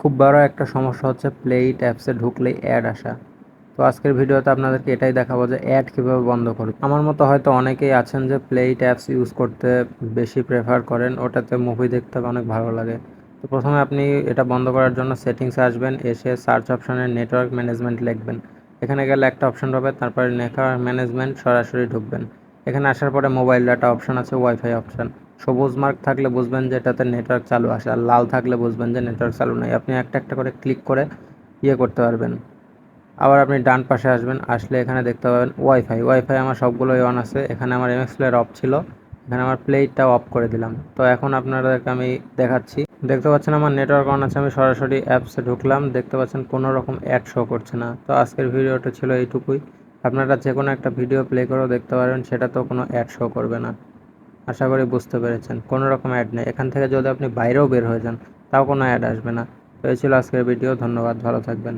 খুব বড় একটা সমস্যা হচ্ছে প্লেইট অ্যাপসে ঢুকলেই অ্যাড আসা। তো আজকের ভিডিওতে আপনাদেরকে এটাই দেখাবো যে অ্যাড কীভাবে বন্ধ করবে আমার মতো হয়তো অনেকেই আছেন যে প্লেইট অ্যাপস ইউজ করতে বেশি প্রেফার করেন, ওটাতে মুভি দেখতে অনেক ভালো লাগে। তো প্রথমে আপনি এটা বন্ধ করার জন্য সেটিংসে আসবেন, এসে সার্চ অপশানে নেটওয়ার্ক ম্যানেজমেন্ট লিখবেন। এখানে গেলে একটা অপশন পাবে, তারপরে নেটওয়ার্ক ম্যানেজমেন্ট সরাসরি ঢুকবেন। এখানে আসার পরে মোবাইল ডাটা অপশন আছে ওয়াইফাই অপশন সবুজ মার্ক থাকলে বুঝবেন যে এটাতে নেটওয়ার্ক চালু আসে আর লাল থাকলে বুঝবেন যে নেটওয়ার্ক চালু নেই। আপনি একটা একটা করে ক্লিক করে ইয়ে করতে পারবেন। আবার আপনি ডান পাশে আসবেন, আসলে এখানে দেখতে পাবেন ওয়াইফাই ওয়াইফাই আমার সবগুলোই অন আছে। এখানে আমার এমএক্স প্লেয়ার অফ ছিল। এখানে আমার প্লেটটা অফ করে দিলাম। তো এখন আপনাদেরকে আমি দেখাচ্ছি। দেখতে পাচ্ছেন আমার নেটওয়ার্ক অন আছে। আমি সরাসরি অ্যাপসে ঢুকলাম। দেখতে পাচ্ছেন কোনো রকম অ্যাড শো করছে না। তো আজকের ভিডিওটা ছিল এইটুকুই। আপনারা যে কোনো একটা ভিডিও প্লে করেও দেখতে পারবেন সেটা তো কোনো অ্যাড শো করবে না। আশা করি বুঝতে পেরেছেন। কোনো রকম অ্যাড নেই। এখান থেকে যদি আপনি বাইরেও বের হয়ে যান, তাও কোনো অ্যাড আসবে না। তো এই ছিল আজকের ভিডিও ধন্যবাদ। ভালো থাকবেন।